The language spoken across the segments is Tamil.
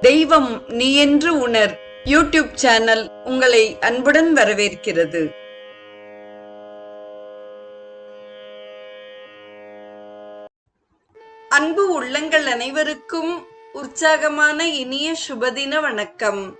தெய்வம் நீ என்று உணர். யூடியூப் சேனல் உங்களை அன்புடன் வரவேற்கிறது. அன்பு உள்ளங்கள் அனைவருக்கும் உற்சாகமான இனிய சுபதின வணக்கம்.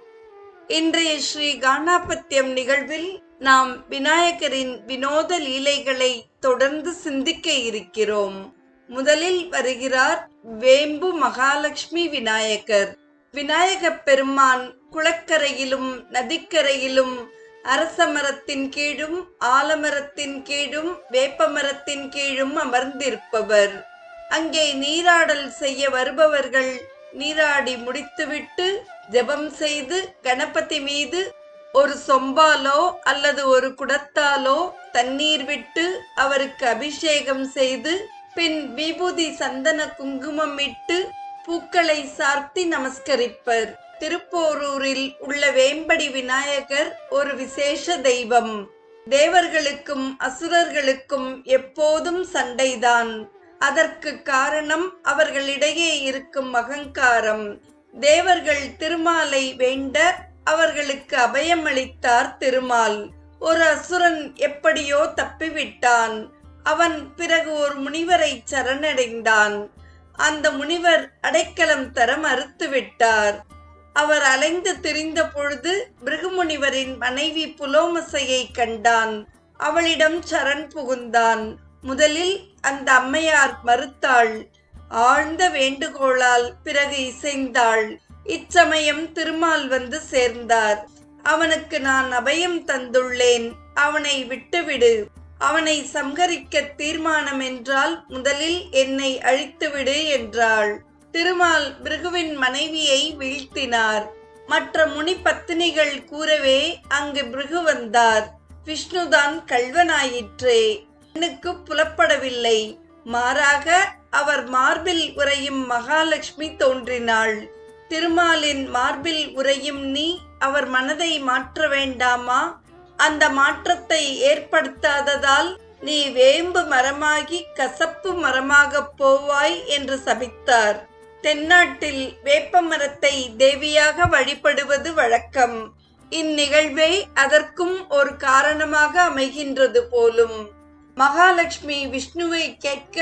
இன்றைய ஸ்ரீ கானாபத்தியம் நிகழ்வில் நாம் விநாயகரின் வினோத லீலைகளை தொடர்ந்து சிந்திக்க இருக்கிறோம். முதலில் வருகிறார் வேம்பு மகாலட்சுமி விநாயகர். விநாயகப் பெருமான் குளக்கரையிலும் நதிக்கரையிலும் அரச மரத்தின் கீழும் ஆலமரத்தின் கீழும் வேப்பமரத்தின் கீழும் அமர்ந்திருப்பவர். அங்கே நீராடல் செய்ய வருபவர்கள் நீராடி முடித்துவிட்டு ஜெபம் செய்து கணபதி மீது ஒரு சொம்பாலோ அல்லது ஒரு குடத்தாலோ தண்ணீர் விட்டு அவருக்கு அபிஷேகம் செய்து பின் விபூதி சந்தன குங்குமம் இட்டு பூக்களை சார்த்தி நமஸ்கரிப்பர். திருப்போரூரில் உள்ள வேம்படி விநாயகர் ஒரு விசேஷ தெய்வம். தேவர்களுக்கும் அசுரர்களுக்கும் எப்போதும் சண்டைதான். அதற்கு காரணம் அவர்களிடையே இருக்கும் அகங்காரம். தேவர்கள் திருமாலை வேண்ட அவர்களுக்கு அபயமளித்தார் திருமால். ஒரு அசுரன் எப்படியோ தப்பிவிட்டான். அவன் பிறகு ஒரு முனிவரை சரணடைந்தான். அந்த முனிவர் அடைக்கலம் தர மறுத்துவிட்டார். அவர் அலைந்து திரிந்த பொழுது பிருகுமுனிவரின் மனைவி புலோமசையை கண்டான். அவளிடம் சரண் புகுந்தான். முதலில் அந்த அம்மையார் மறுத்தாள். ஆழ்ந்த வேண்டுகோளால் பிறகு இசைந்தாள். இச்சமயம் திருமால் வந்து சேர்ந்தார். அவனுக்கு நான் அபயம் தந்துள்ளேன். அவனை விட்டுவிடு. அவனை சம்ஹரிக்க தீர்மானம் என்றால் முதலில் என்னை அழித்துவிடு என்றாள். திருமால் பிருகுவின் மனைவியை வீழ்த்தினார். மற்ற முனி பத்தினிகள் கூறவே அங்கு பிருகு வந்தார். விஷ்ணுதான் கல்வனாயிற்றே பெண்ணுக்கு புலப்படவில்லை. மாறாக அவர் மார்பில் உறையும் மகாலட்சுமி தோன்றினாள். திருமாலின் மார்பில் உறையும் நீ அவர் மனதை மாற்ற வேண்டாமா? அந்த மாற்றத்தை ஏற்படுத்தாததால் நீ வேம்பு மரமாகி கசப்பு மரமாகப் போவாய் என்று சபித்தார். தென்னாட்டில் வேப்ப மரத்தை தேவியாக வழிபடுவது வழக்கம். இந்நிகழ்வே அதற்கும் ஒரு காரணமாக அமைகின்றது போலும். மகாலட்சுமி விஷ்ணுவை கேட்க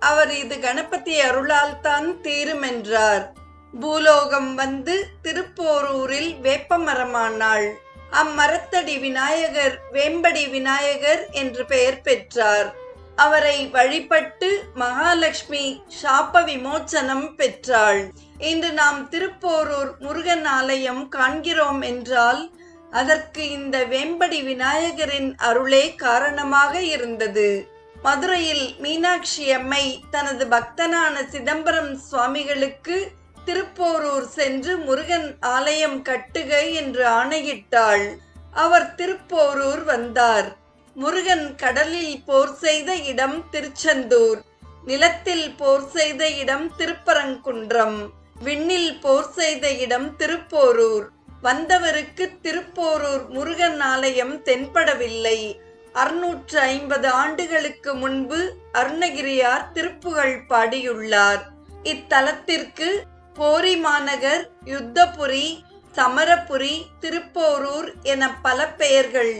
அவர் இது கணபதி அருளால் தான் தீரும் என்றார் பூலோகம் வந்து திருப்போரூரில் வேப்பமரமானாள் அம்மரத்தடி விநாயகர் வேம்படி விநாயகர் என்று பெயர் பெற்றார். அவரை வழிபட்டு மகாலட்சுமி சாப்ப விமோச்சனம் பெற்றாள். இன்று நாம் திருப்போரூர் முருகன் ஆலயம் காண்கிறோம் என்றால் அதற்கு இந்த வேம்படி விநாயகரின் அருளே காரணமாக இருந்தது. மதுரையில் மீனாட்சி அம்மை தனது பக்தனான சிதம்பரம் சுவாமிகளுக்கு திருப்போரூர் சென்று முருகன் ஆலயம் கட்டுக என்று ஆணையிட்டாள். அவர் திருப்போரூர் வந்தார். முருகன் கடலில் போர் செய்த இடம் திருச்செந்தூர். நிலத்தில் போர் செய்த இடம் திருப்பரங்குன்றம். விண்ணில் போர் செய்த இடம் திருப்போரூர். வந்தவருக்கு திருப்போரூர் முருகன் ஆலயம் தென்படவில்லை. அறுநூற்று ஐம்பது ஆண்டுகளுக்கு முன்பு அருணகிரியார் திருப்புகழ் பாடியுள்ளார். இத்தலத்திற்கு போரி மாநகர் யுத்தபுரி சமரபுரி திருப்போரூர் என பல பெயர்கள்.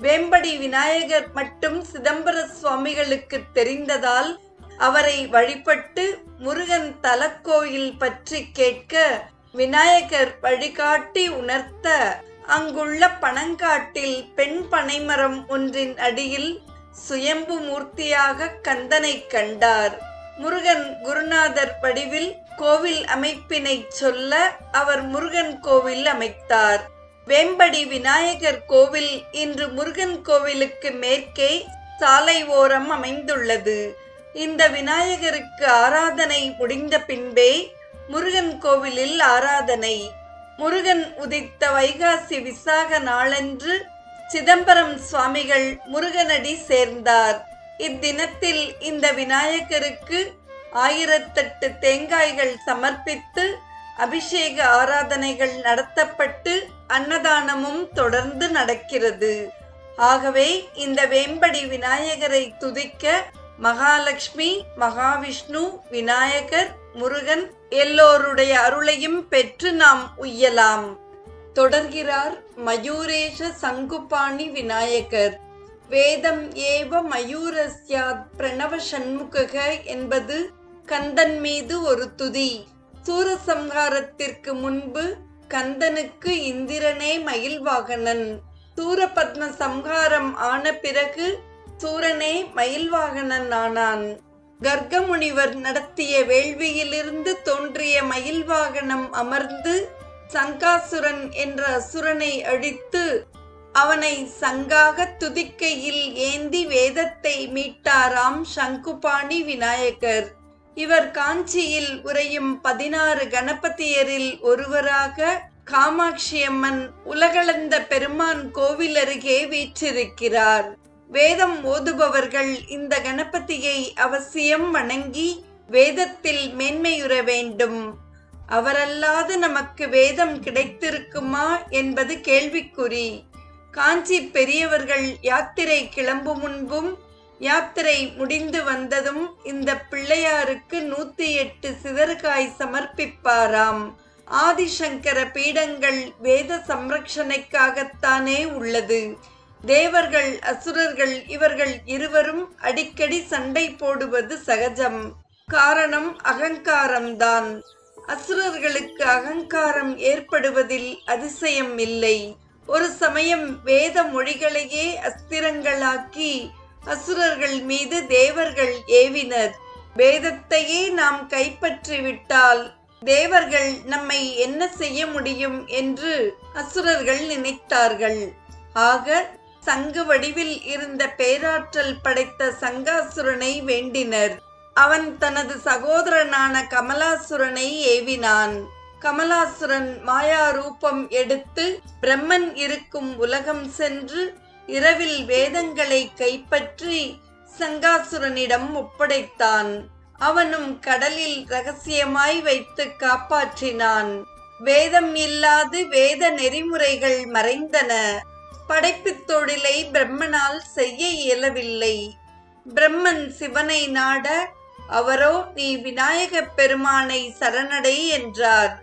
வேம்படி விநாயகர் மட்டும் சிதம்பர சுவாமிகளுக்கு தெரிந்ததால் அவரை வழிபட்டு முருகன் தலக்கோயில் பற்றி கேட்க விநாயகர் வழிகாட்டி உணர்த்த அங்குள்ள பனங்காட்டில் பெண் பனைமரம் ஒன்றின் அடியில் சுயம்பு மூர்த்தியாக கந்தனை கண்டார். முருகன் குருநாதர் வடிவில் கோவில் அமைப்பினை சொல்ல அவர் முருகன் கோவில் அமைத்தார். வேம்படி விநாயகர் கோவில் இன்று முருகன் கோவிலுக்கு மேற்கே சாலை ஓரம் அமைந்துள்ளது. இந்த விநாயகருக்கு ஆராதனை முடிந்த பின்பே முருகன் கோவிலில் ஆராதனை. முருகன் உதித்த வைகாசி விசாக நாளன்று சிதம்பரம் சுவாமிகள் முருகனடி சேர்ந்தார். இத்தினத்தில் இந்த விநாயகருக்கு ஆயிரத்தெட்டு தேங்காய்கள் சமர்ப்பித்து அபிஷேக ஆராதனைகள் நடத்தப்பட்டு அன்னதானமும் தொடர்ந்து நடக்கிறது. ஆகவே இந்த வேம்படி விநாயகரை துதிக்க மகாலட்சுமி மகாவிஷ்ணு விநாயகர் முருகன் எல்லோருடைய அருளையும் பெற்று நாம் உய்யலாம். தொடர்கிறார் மயூரேஷ சங்குபாணி விநாயகர். வேதம் ஏவ மயூரஸ்யாத் பிரணவ சண்முக என்பது கந்தன் மீது ஒரு துதி. சூரசம்ஹாரத்திற்கு முன்பு கந்தனுக்கு இந்திரனே மயில்வாகனன். சூரபத்ம சம்ஹாரம் ஆன பிறகு சூரனே மயில்வாகனன் ஆனான். கர்க்கமுனிவர் நடத்திய வேள்வியிலிருந்து தோன்றிய மயில்வாகனம் அமர்ந்து சங்காசுரன் என்ற அசுரனை அழித்து அவனை சங்காக துதிக்கையில் ஏந்தி வேதத்தை மீட்டாராம் சங்குபாணி விநாயகர். இவர் காஞ்சியில் உரையும் பதினாறு கணபதியரில் ஒருவராக காமாட்சியம்மன் உலகளந்த பெருமான் கோவில் அருகே வீற்றிருக்கிறார். வேதம் ஓதுபவர்கள் இந்த கணபதியை அவசியம் வணங்கி வேதத்தில் மேன்மையுற வேண்டும். அவரல்லாது நமக்கு வேதம் கிடைத்திருக்குமா என்பது கேள்விக்குறி. காஞ்சி பெரியவர்கள் யாத்திரை கிளம்பும் முன்பும் யாத்திரை முடிந்து வந்ததும் இந்த பிள்ளையாருக்கு நூத்தி எட்டு சிதறுகாய் சமர்ப்பிப்பாராம். ஆதிசங்கர பீடங்கள் வேத சம்ரக்ஷணைக்காகத்தானே உள்ளது. தேவர்கள் அசுரர்கள் இவர்கள் இருவரும் அடிக்கடி சண்டை போடுவது சகஜம். காரணம் அகங்காரம்தான். அசுரர்களுக்கு அகங்காரம் ஏற்படுவதில் அதிசயம் இல்லை. ஒரு சமயம் வேத மொழிகளையே அஸ்திரங்களாக்கி அசுரர்கள் மீது தேவர்கள் ஏவினர். வேதத்தையே நாம் கைப்பற்றி விட்டால் தேவர்கள் நம்மை என்ன செய்ய முடியும் என்று அசுரர்கள் நினைத்தார்கள். ஆக சங்கு வடிவில் இருந்த பேராற்றல் படைத்த சங்காசுரனை வேண்டினர். அவன் தனது சகோதரனான கமலாசுரனை ஏவினான். கமலாசுரன் மாயா ரூபம் எடுத்து பிரம்மன் இருக்கும் உலகம் சென்று இரவில் வேதங்களை கைப்பற்றி சங்காசுரனிடம் ஒப்படைத்தான். அவனும் கடலில் ரகசியமாய் வைத்து காப்பாற்றினான். வேதம் இல்லாது வேத நெறிமுறைகள் மறைந்தன. படைப்புத் தொழிலை பிரம்மனால் செய்ய இயலவில்லை. பிரம்மன் சிவனை நாட அவரோ நீ விநாயகப் பெருமானை சரணடை என்றார்.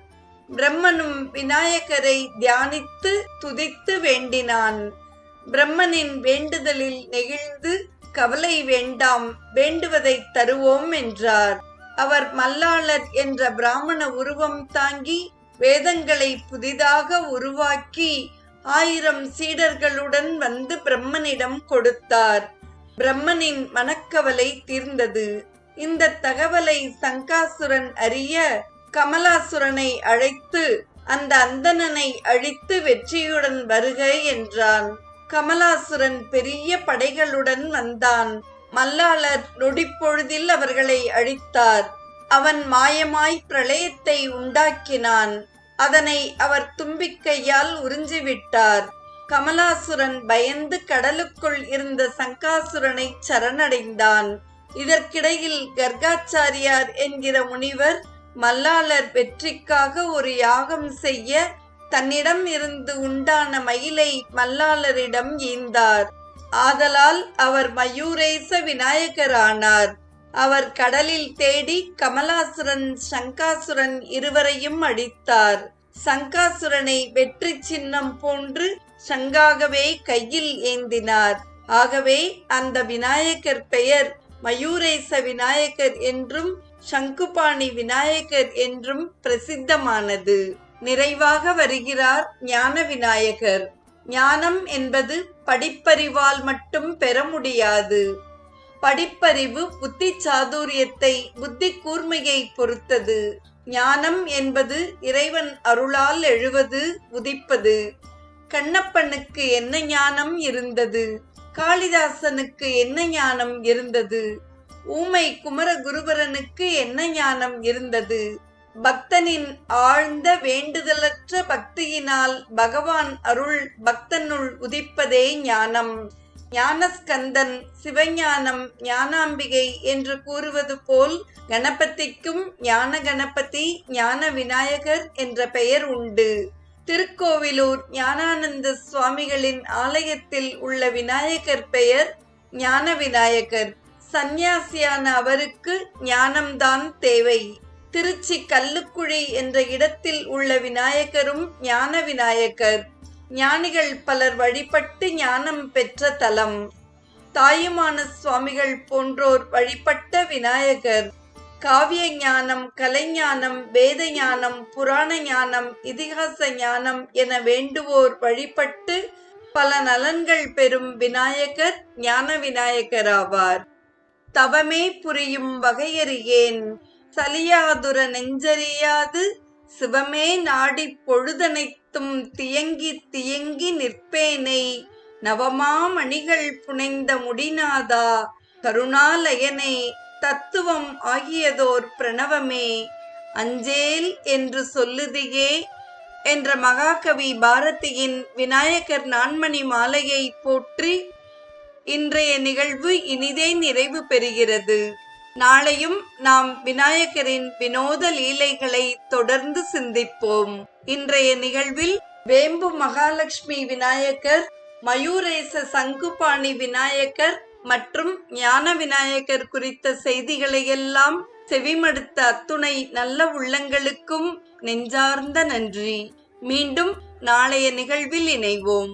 பிரம்மனும் விநாயகரை தியானித்து துதித்து வேண்டினான். பிரம்மனின் வேண்டுதலில் நெகிழ்ந்து கவலை வேண்டாம் வேண்டுவதை தருவோம் என்றார். அவர் மல்லாளர் என்ற பிராமண உருவம் தாங்கி வேதங்களை புதிதாக உருவாக்கி ஆயிரம் சீடர்களுடன் வந்து பிரம்மனிடம் கொடுத்தார். பிரம்மனின் மனக்கவலை தீர்ந்தது. இந்த தகவலை சங்காசுரன் அறிய கமலாசுரனை அழைத்து அந்த அந்தணனை அழித்து வெற்றியுடன் வருக என்றான். கமலாசுரன் பெரிய படைகளுடன் வந்தான். மல்லாளர் நொடிப்பொழுதில் அவர்களை அழித்தார். அவன் மாயமாய் பிரளயத்தை உண்டாக்கினான். அதனை அவர் தும்பிக்கையால் உறிஞ்சிவிட்டார். கமலாசுரன் பயந்து கடலுக்குள் இருந்த சங்காசுரனை சரணடைந்தான். இதற்கிடையில் கர்காச்சாரியார் என்கிற முனிவர் மல்லாளர் வெற்றிக்காக ஒரு யாகம் செய்ய தன்னிடம் இருந்து உண்டான மயிலை மல்லாளரிடம் ஈந்தார். ஆதலால் அவர் மயூரேச விநாயகரானார். அவர் கடலில் தேடி கமலாசுரன் சங்காசுரன் இருவரையும் அடித்தார். சங்காசுரனை வெற்றி சின்னம் போன்று சங்காகவே கையில் ஏந்தினார். ஆகவே அந்த விநாயகர் பெயர் மயூரேச விநாயகர் என்றும் சங்குபாணி விநாயகர் என்றும் பிரசித்தமானது. நிறைவாக வருகிறார் ஞான விநாயகர் ஞானம் என்பது படிப்பறிவால் மட்டும் பெற முடியாது. படிப்பறிவு புத்தி சாதுரியத்தை புத்தி கூர்மையை பொறுத்தது. ஞானம் என்பது இறைவன் அருளால் எழுவது உதிப்பது. கண்ணப்பனுக்கு என்ன ஞானம் இருந்தது? காளிதாசனுக்கு என்ன ஞானம் இருந்தது? ஊமை குமரகுருபரனுக்கு என்ன ஞானம் இருந்தது? பக்தனின் ஆழ்ந்த வேண்டுதலற்ற பக்தியினால் பகவான் அருள் பக்தனுள் உதிப்பதே ஞானம். ஞானஸ்கந்தன் சிவஞானம் ஞானாம்பிகை என்று கூறுவது போல் கணபதிக்கும் ஞான கணபதி ஞான விநாயகர் என்ற பெயர் உண்டு. திருக்கோவிலூர் ஞானானந்த சுவாமிகளின் ஆலயத்தில் உள்ள விநாயகர் பெயர் ஞான விநாயகர். சந்நியாசியான அவருக்கு ஞானம்தான் தேவை. திருச்சி கல்லுக்குழி என்ற இடத்தில் உள்ள விநாயகரும் ஞான விநாயகர். ஞானிகள் பலர் வழிபட்டு ஞானம் பெற்ற தலம். தாயுமான சுவாமிகள் போன்றோர் வழிபட்ட விநாயகர். காவிய ஞானம் கலைஞானம் வேத ஞானம் புராண ஞானம் இதிகாச ஞானம் என வேண்டுவோர் வழிபட்டு பல நலன்கள் பெறும் விநாயகர் ஞான விநாயகர் ஆவார். தவமே புரியும் வகையறியேன். சலியாதுர நெஞ்சறியாது. சிவமே நாடிப் பொழுதனைத்தும் தியங்கி தியங்கி நிற்பேனை. நவமாமணிகள் புனைந்த முடிநாதா. கருணாலயனே தத்துவம் ஆகியதோர் பிரணவமே. அஞ்சேல் என்று சொல்லுதியே என்ற மகாகவி பாரதியின் விநாயகர் நான்மணி மாலையை போற்றி இன்றைய நிகழ்வு இனிதே நிறைவு பெறுகிறது. நாளையும் நாம் விநாயகரின் வினோத லீலைகளை தொடர்ந்து சிந்திப்போம். இன்றைய நிகழ்வில் வேம்பு மகாலட்சுமி விநாயகர் மயூரேச சங்குபாணி விநாயகர் மற்றும் ஞான விநாயகர் குறித்த செய்திகளை எல்லாம் செவிமடுத்த அத்துணை நல்ல உள்ளங்களுக்கும் நெஞ்சார்ந்த நன்றி. மீண்டும் நாளைய நிகழ்வில் இணைவோம்.